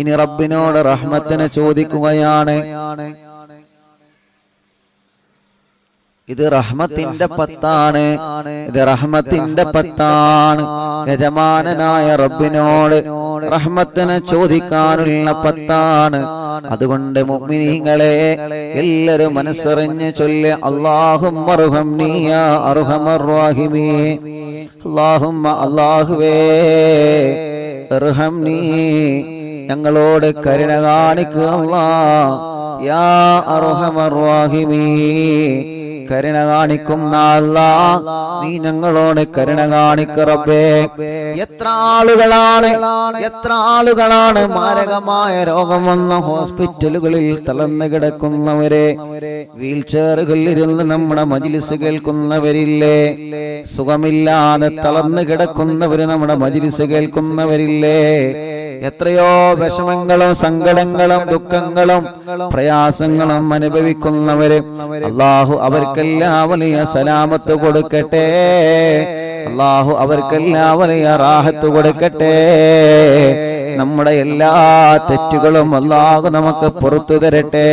ഇനി റബ്ബിനോട് റഹ്മത്തിനെ ചോദിക്കുകയാണ്. ഇത് റഹ്മത്തിന്റെ പത്താണ്. ഇത് റഹ്മത്തിന്റെ പത്താണ്. യജമാനനായ റബ്ബിനോട് റഹ്മത്തിനെ ചോദിക്കാനുള്ള പത്താണ്. അതുകൊണ്ട് മുഅ്മിനീങ്ങളെ എല്ലാരും മനസ്സറിഞ്ഞ് ചൊല്ലെ അള്ളാഹും അല്ലാഹുമ്മ അല്ലാഹുവേ. ഇർഹംനീ ഞങ്ങളോട് കരുണ കാണിക്കുക അല്ലാ യാ അർഹമർ റഹീമീൻ. കരുണ കാണിക്കുന്ന അല്ലാ. നീ ഞങ്ങളോട് കരുണ കാണിക്കറബേ എത്ര ആളുകളാണ് എത്ര ആളുകളാണ് മാരകമായ രോഗം വന്ന ഹോസ്പിറ്റലുകളിൽ തളർന്നു കിടക്കുന്നവരെ? വീൽ ചെയറുകളിൽ ഇരുന്ന് നമ്മുടെ മജിലിസ് കേൾക്കുന്നവരില്ലേ? സുഖമില്ലാതെ തളർന്നു കിടക്കുന്നവര് നമ്മുടെ മജിലിസ് കേൾക്കുന്നവരില്ലേ? എത്രയോ വിഷമങ്ങളും സങ്കടങ്ങളും ദുഃഖങ്ങളും പ്രയാസങ്ങളും അനുഭവിക്കുന്നവര്. അള്ളാഹു അവർക്കെല്ലാം വലിയ സലാമത്ത് കൊടുക്കട്ടെ. അള്ളാഹു അവർക്കെല്ലാം അറാഹത്ത് റാഹത്ത് കൊടുക്കട്ടെ. നമ്മുടെ എല്ലാ തെറ്റുകളും അള്ളാഹു നമുക്ക് പുറത്തു തരട്ടെ.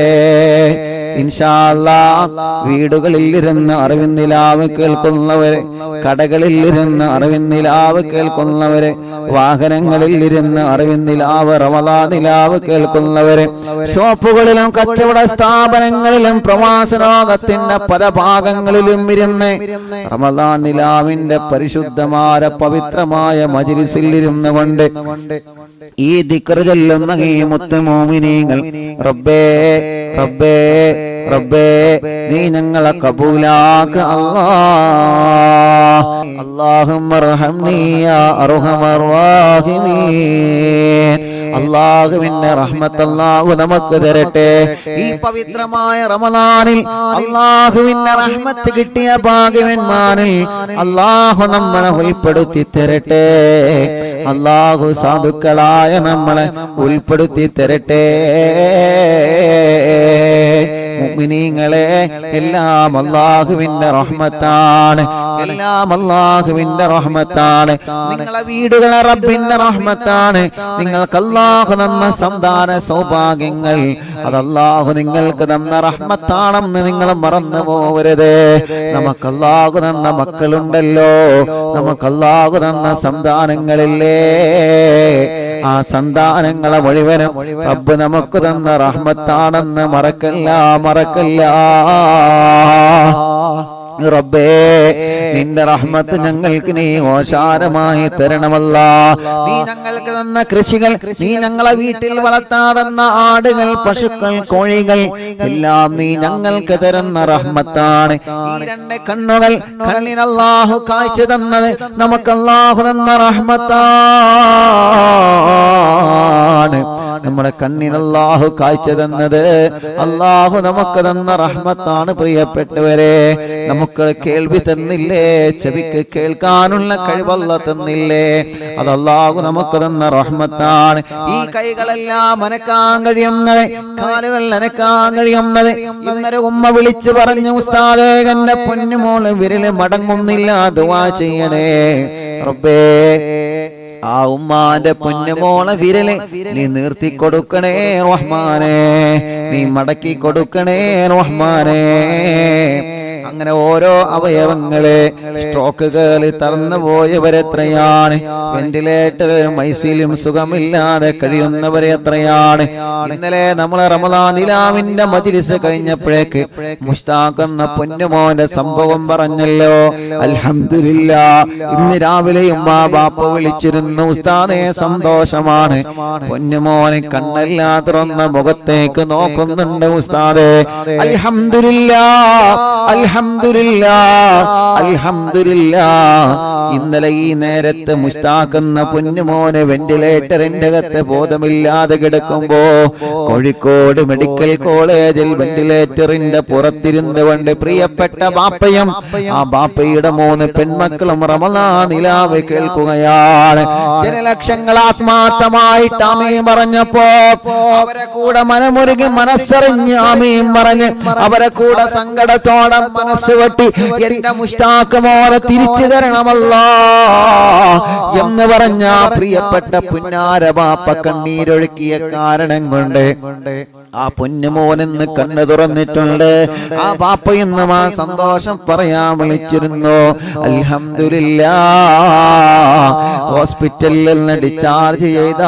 വീടുകളിൽ ഇരുന്ന് അറിവിന്നിലാവ് കേൾക്കുന്നവര് കടകളിൽ ഇരുന്ന് അറിവിന്നിലാവ് കേൾക്കുന്നവര് വാഹനങ്ങളിൽ ഇരുന്ന് അറിവിന്നിലാവ് റമദാ നിലാവ് കേൾക്കുന്നവര് ഷോപ്പുകളിലും കച്ചവട സ്ഥാപനങ്ങളിലും പ്രവാസ ലോകത്തിന്റെ പല ഭാഗങ്ങളിലും ഇരുന്ന് റമദാ നിലാവിന്റെ പരിശുദ്ധമായ പവിത്രമായ മജിലിസിൽ ഇരുന്നുകൊണ്ട് ഈ ദിക്ർ ചൊല്ലുന്ന ഈ മുത്തുമോമിനീങ്ങൾ റബ്ബേ റബ്ബേ റബ്ബേ നീ ഞങ്ങളെ കബൂലാക്ക് അല്ലാ. യാ അള്ളാഹുവിന്റെ റഹ്മത്ത് അല്ലാഹു നമുക്ക് തരട്ടെ. ഈ പവിത്രമായ റമദാനിൽ അള്ളാഹുവിന്റെ റഹ്മത്ത് കിട്ടിയ ഭാഗ്യവന്മാരിൽ അള്ളാഹു നമ്മളെ ഉൾപ്പെടുത്തി തരട്ടെ. അള്ളാഹു സാധുക്കളായ നമ്മളെ ഉൾപ്പെടുത്തി തരട്ടെ. മുഅ്മിനീങ്ങളെ എല്ലാം അള്ളാഹുവിന്റെ റഹ്മത്താണ് എല്ലാം അള്ളാഹുവിന്റെ റഹ്മത്താണ്. നിങ്ങളെ വീടുകളെ റബ്ബിന്റെ റഹ്മത്താണ്. നിങ്ങൾക്ക് അല്ലാഹു തന്ന സന്താന സൗഭാഗ്യങ്ങൾ അത് അള്ളാഹു നിങ്ങൾക്ക് തന്ന റഹ്മത്താണെന്ന് നിങ്ങൾ മറന്നു പോവരുത് നമുക്ക് അള്ളാഹു തന്ന മക്കളുണ്ടല്ലോ നമുക്ക് അള്ളാഹു തന്ന സന്താനങ്ങളില്ലേ? ആ സന്താനങ്ങളെ മുഴുവനും റബ്ബ് നമുക്ക് തന്ന റഹ്മത്താണെന്ന് മറക്കല്ല മറക്കല്ല റബ്ബേ നിന്റെ റഹ്മത്ത് ഞങ്ങൾക്ക് നീ ഓശാരമായി തരണമല്ല. നീ ഞങ്ങൾക്ക് തന്ന കൃഷികൾ നീ ഞങ്ങളെ വീട്ടിൽ വളർത്താതെന്ന ആടുകൾ പശുക്കൾ കോഴികൾ എല്ലാം നീ ഞങ്ങൾക്ക് തരുന്ന റഹ്മത്താണ്. ഈ രണ്ട് കണ്ണുകൾ കണ്ണിന് കാഴ്ച തന്നത് നമുക്ക് അല്ലാഹു തന്ന റഹ്മത്താണ്. നമ്മുടെ കണ്ണിന് അള്ളാഹു കാഴ്ച തന്നത് അള്ളാഹു നമുക്ക് തന്ന റഹ്മത്താണ് പ്രിയപ്പെട്ടവരെ. നമുക്ക് കേൾവി തന്നില്ലേ? ചെവിക്ക് കേൾക്കാനുള്ള കഴിവല്ല തന്നില്ലേ? അത് അള്ളാഹു നമുക്ക് തന്ന റഹ്മത്താണ്. ഈ കൈകളെല്ലാം അനക്കാൻ കഴിയുന്നത് കാലുകൾ അനക്കാൻ കഴിയുന്നത്. ഇന്നലെ ഉമ്മ വിളിച്ചു പറഞ്ഞു ഉസ്താദേ എന്റെ പൊന്നുമോൾ വിരൽ മടങ്ങുന്നില്ല ദുവാ ചെയ്യണേ. റബ്ബേ ആ ഉമ്മാന്റെ പൊന്നുമോളെ വിരൽ നീ നീർത്തി കൊടുക്കണേ റഹ്മാനെ. നീ മടക്കി കൊടുക്കണേ റഹ്മാനെ. അങ്ങനെ ഓരോ അവയവങ്ങളെ സ്ട്രോക്ക് കേളി തറന്നു പോയവരെത്രയാണ് വെന്റിലേറ്റർ മൈസിലും സുഖമില്ലാതെ കഴിയുന്നവരെ എത്രയാണ്? ഇന്നലെ നമ്മളെ റമദാൻ നിലാവിന്റെ മജിലിസ് കഴിഞ്ഞപ്പോഴേക്ക് മുഷ്താക്കുന്ന പൊന്നുമോന്റെ സംഭവം പറഞ്ഞല്ലോ. അൽഹമില്ല ഇന്ന് രാവിലെയും ആ ബാപ്പ വിളിച്ചിരുന്നു ഉസ്താദേ സന്തോഷമാണ്. പൊന്നുമോനെ കണ്ണെല്ലാ തുറന്ന മുഖത്തേക്ക് നോക്കുന്നുണ്ട് ഉസ്താദെ. അൽഹംദുലില്ല അൽഹംദുലില്ല അൽഹംദുലില്ലാ. ഇന്നലെ ഈ നേരത്ത് മുസ്താക്കുന്ന പൊന്നുമോന് വെന്റിലേറ്ററിന്റെ അകത്ത് ബോധമില്ലാതെ കിടക്കുമ്പോ കോഴിക്കോട് മെഡിക്കൽ കോളേജിൽ വെന്റിലേറ്ററിന്റെ പുറത്തിരുന്ന് കൊണ്ട് പ്രിയപ്പെട്ട ബാപ്പയും ആ ബാപ്പയുടെ മൂന്ന് പെൺമക്കളും റമദാ നിലാവ് കേൾക്കുകയാണ്. ജനലക്ഷങ്ങൾ ആത്മാർത്ഥമായിട്ട് അമ്മയും പറഞ്ഞപ്പോ അവരെ കൂടെ മനമുരുകി മനസ്സറിഞ്ഞ് അമ്മയും പറഞ്ഞ് അവരെ കൂടെ സങ്കടത്തോടെ മനസ്സ് മനസ്സ് വെട്ടി എന്റെ മുഷ്താക്ക് മോനെ തിരിച്ചു തരണമല്ല എന്ന് പറഞ്ഞ പ്രിയപ്പെട്ട പുന്നാര ബാപ്പ കണ്ണീരൊഴുക്കിയ കാരണം കൊണ്ട് ആ പൊന്നുമോനെന്ന് കണ്ണു തുറന്നിട്ടുണ്ട്. ആ പാപ്പ എന്നും ആ സന്തോഷം പറയാൻ വിളിച്ചിരുന്നു. അൽഹമില്ല ഹോസ്പിറ്റലിൽ നിന്ന് ഡിസ്ചാർജ് ചെയ്ത.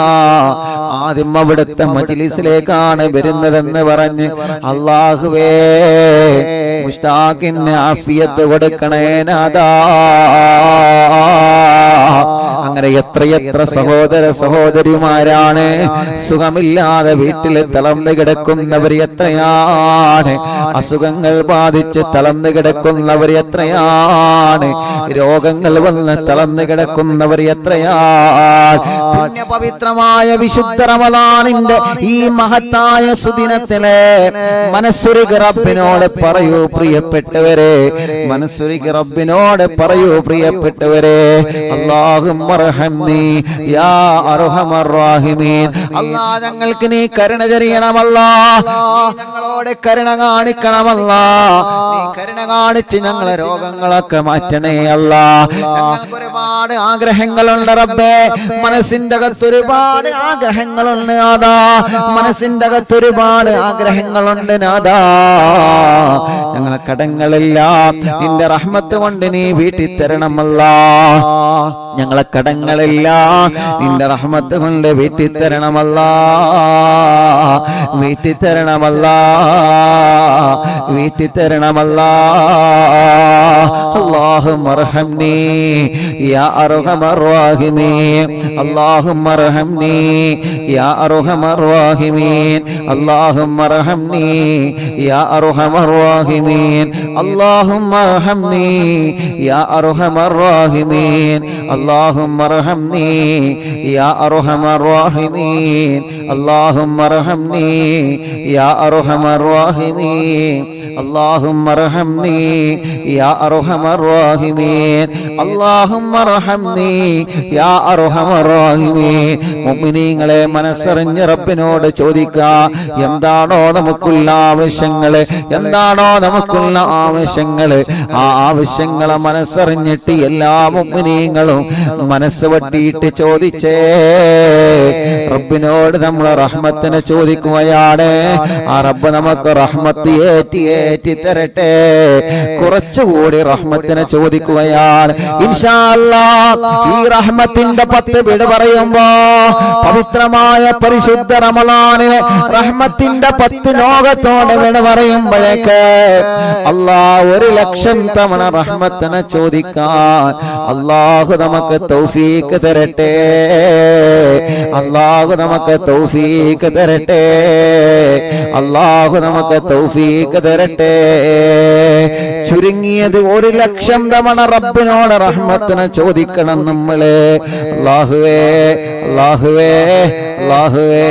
ആദ്യം അവിടുത്തെ മജിലിസിലേക്കാണ് വരുന്നതെന്ന് പറഞ്ഞ് അള്ളാഹുവേ മുഷ്താഖിന് ആഫിയത്ത് കൊടുക്കണേ നാദാ അങ്ങനെ എത്രയെത്ര സഹോദര സഹോദരിമാരാണ്. സുഖമില്ലാതെ വീട്ടിൽ തളർന്നു കിടക്കുന്നവർ എത്രയാണ്? അസുഖങ്ങൾ ബാധിച്ച് തളർന്നു കിടക്കുന്നവർ എത്രയാണ്? രോഗങ്ങൾ വന്ന് തളർന്നു കിടക്കുന്നവർ എത്രയാണ്? പുണ്യപവിത്രമായ വിശുദ്ധ റമദാനിന്റെ ഈ മഹത്തായ സുദിനത്തിലെ മനസ്സുരുക റബ്ബിനോട് പറയൂ പ്രിയപ്പെട്ടവരെ മനസ്സൊരുക്കി റബ്ബിനോട് പറയൂ പ്രിയപ്പെട്ടവരെ അള്ളാഹും ഞങ്ങൾക്ക് നീ കരുണ ചെറിയണമല്ലോ ഞങ്ങളോട് കരുണ കാണിക്കണമല്ല. നീ കരുണ കാണിച്ച് ഞങ്ങളെ രോഗങ്ങളൊക്കെ മാറ്റണേ അല്ല. ഞങ്ങൾക്ക് ഒരുപാട് ആഗ്രഹങ്ങളുണ്ട് റബ്ബേ. മനസ്സിന്റെ അകത്ത് ഒരുപാട് ആഗ്രഹങ്ങളുണ്ട് നാദാ മനസ്സിന്റെ അകത്ത് ഒരുപാട് ആഗ്രഹങ്ങളുണ്ട് നാദാ ഞങ്ങളെ കടങ്ങളില്ല. നിന്റെ റഹ്മത്ത് കൊണ്ട് നീ വീട്ടിൽ തരണമല്ല. ഞങ്ങളെ കടങ്ങളില്ല. നിന്റെ റഹ്മത്ത് കൊണ്ട് വീട്ടിൽ തരണമല്ല. വീട്ടിൽ തരണമല്ല. വീട്ടിൽ തരണമല്ല اللهم ارحمني يا ارحم الراحمين اللهم ارحمني يا ارحم الراحمين اللهم ارحمني يا ارحم الراحمين اللهم ارحمني يا ارحم الراحمين اللهم ارحمني يا ارحم الراحمين اللهم ارحمني يا ارحم الراحمين اللهم ارحمني يا ارحم الراحمين اللهم ارحمني يا ارحم الراحمين മുഅ്മിനീങ്ങളെ മനസ്സറിഞ്ഞ് റബ്ബിനോട് ചോദിക്കുക എന്താണോ നമുക്കുള്ള ആവശ്യങ്ങള് എന്താണോ നമുക്കുള്ള ആവശ്യങ്ങള് ആ ആവശ്യങ്ങളെ മനസ്സറിഞ്ഞിട്ട് എല്ലാ മുഅ്മിനീങ്ങളും മനസ്സ് വട്ടിയിട്ട് ചോദിച്ചേ റബ്ബിനോട് നമ്മൾ റഹ്മത്തിനെ ചോദിക്കുകയാണ് ആ റബ്ബ് നമുക്ക് റഹ്മത്ത് ഏറ്റി ഏറ്റി തരട്ടെ. കുറച്ചുകൂടി റഹ്മത്തിനെ ചോദിക്കുകയാണ്. ഇൻഷാ അല്ലാ ഈ റഹ്മത്തിന്റെ പത്ത് വിട പറയുമ്പോ പവിത്രമായ പരിശുദ്ധ റമലാനിനെ റഹ്മത്തിന്റെ പത്ത് ലോകത്തോടെ വിട പറയുമ്പോഴേക്ക് അല്ലാ ഒരു ലക്ഷം തവണ റഹ്മത്തിനെ ചോദിക്കാൻ അള്ളാഹു നമുക്ക് തൗഫീക്ക് തരട്ടെ. അള്ളാഹു നമുക്ക് തൗഫീക്ക് തരട്ടെ. അള്ളാഹു നമുക്ക് തൗഫീക്ക് തരട്ടെ. ചുരുങ്ങിയത് ഒരു ലക്ഷം തവണ റബ്ബിനോട് റഹ്മത്തിനെ ചോദിക്കണം നമ്മൾ. അള്ളാഹുവേ അള്ളാഹുവേ അള്ളാഹുവേ.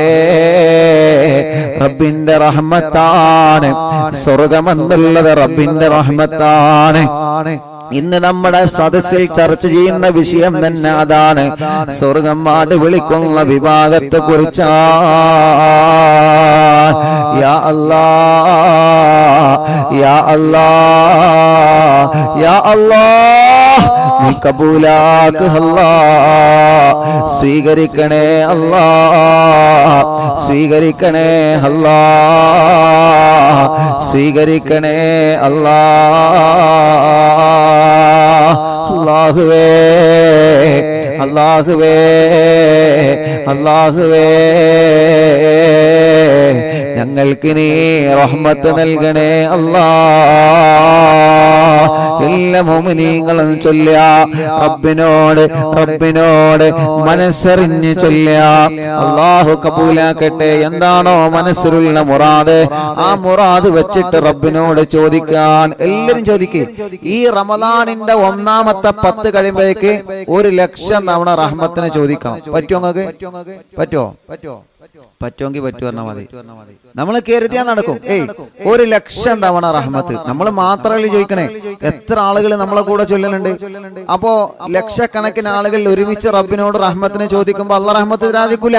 റബ്ബിന്റെ റഹ്മത്താണ്. സ്വർഗമെന്നുള്ളത് റബ്ബിന്റെ റഹ്മത്താണ്. ഇന്ന് നമ്മുടെ സദസ്സിൽ ചർച്ച ചെയ്യുന്ന വിഷയം തന്നെ അതാണ്. സ്വർഗം മാട് വിളിക്കുന്ന വിഭാഗത്തെ കുറിച്ചാ. യാ അല്ലാ. യാ അല്ലാ. യാ അല്ലാ. നീ കബൂലാക്ക് അല്ലാ. സ്വീകരിക്കണേ അല്ലാ. സ്വീകരിക്കണേ അല്ലാ. സ്വീകരിക്കണേ അല്ലാ. അല്ലാഹുവേ അല്ലാഹുവേ അല്ലാഹുവേ. ഞങ്ങൾക്ക് നീ റഹ്മത്ത് നൽകണേ അല്ലാ. എല്ലാ മോമിനീങ്ങളും ചൊല്ല റബ്ബിനോട് റബ്ബിനോട് മനസ്സറിഞ്ഞ് ചൊല്ല അള്ളാഹു കബൂലാക്കട്ടെ. എന്താണോ മനസ്സിലുള്ള മുറാദ്? ആ മുറാദ് വെച്ചിട്ട് റബ്ബിനോട് ചോദിക്കാൻ എല്ലാരും ചോദിക്കും. ഈ റമദാനിന്റെ ഒന്നാമത്തെ പത്ത് കഴിയുമ്പോഴേക്ക് ഒരു ലക്ഷം തവണ റഹ്മത്തിനെ ചോദിക്കാം. പറ്റുമോ നിങ്ങൾക്ക് പറ്റുമോ പറ്റുമോ പറ്റുമെങ്കിൽ പറ്റു പറഞ്ഞാൽ മതി. നമ്മൾ കരുതിയാ നടക്കും. ഏയ് ഒരു ലക്ഷം തവണ റഹ്മത്ത്. നമ്മൾ മാത്രമല്ല ചോദിക്കണേ? എത്ര ആളുകൾ നമ്മളെ കൂടെ ചൊല്ലലുണ്ട് അപ്പോ ലക്ഷക്കണക്കിന് ആളുകൾ ഒരുമിച്ച് റബ്ബിനോട് റഹ്മത്തിനെ ചോദിക്കുമ്പോ അള്ള റഹ്മത്ത് തരാതിരിക്കൂല.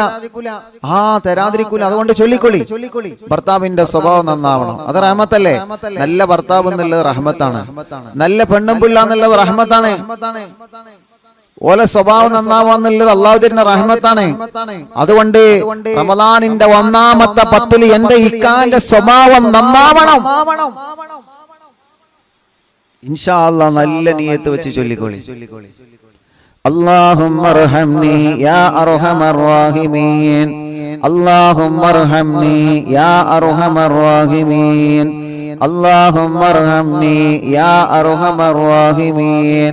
ആ തരാതിരിക്കൂല. അതുകൊണ്ട് ചൊല്ലിക്കൊള്ളി. ഭർത്താവിന്റെ സ്വഭാവം നന്നാവണം. അത് റഹ്മത്തല്ലേ? നല്ല ഭർത്താവ് എന്നുള്ളത് റഹ്മത്താണ്. നല്ല പെണ്ണും പിള്ള എന്നുള്ളത് റഹ്മത്താണ്. ഓല സ്വഭാവം നന്നാവാന്നുള്ളത് അള്ളാഹു തരുന്ന റഹ്മത്താണ് അതുകൊണ്ട് റമദാനിന്റെ ഒന്നാമത്തെ പത്തിൽ എന്റെ ഇക്കാന്റെ സ്വഭാവം നന്നാവണം ഇൻഷാ അല്ലാ നല്ല നീയത്ത് വെച്ച് ചൊല്ലിക്കോളി اللهم ارحمني يا ارحم الراحمين اللهم ارحمني يا ارحم الراحمين اللهم ارحمني يا ارحم الراحمين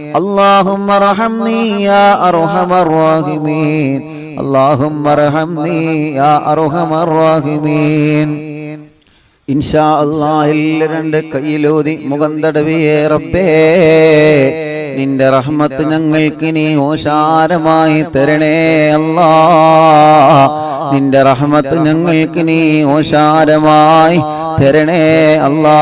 اللهم ارحمني يا أرحم الراحمين اللهم ارحمني يا أرحم الراحمين ഇൻഷാ അല്ലാ എല്ലാ രണ്ട് കയ്യിലൂതി മുഖം തടവിയേ റബ്ബേ നിന്റെ റഹ്മത്ത് ഞങ്ങൾക്ക് നീ ഓശാരമായി തരണേ അല്ലാ നിന്റെ റഹ്മത്ത് ഞങ്ങൾക്ക് നീ ഓശാരമായി തരണേ അല്ലാ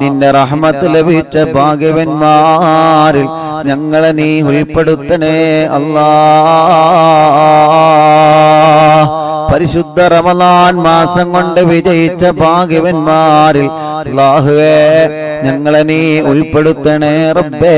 നിന്റെ റഹ്മത്ത് ലഭിച്ച ഭാഗ്യവന്മാരിൽ ഞങ്ങളെ നീ ഉൾപ്പെടുത്തണേ അല്ലാ പരിശുദ്ധ റമദാൻ മാസം കൊണ്ട് വിജയിച്ച ഭാഗ്യവന്മാരിൽ അല്ലാഹുവേ ഞങ്ങളെ നീ ഉൾപ്പെടുത്തണേ റബ്ബേ.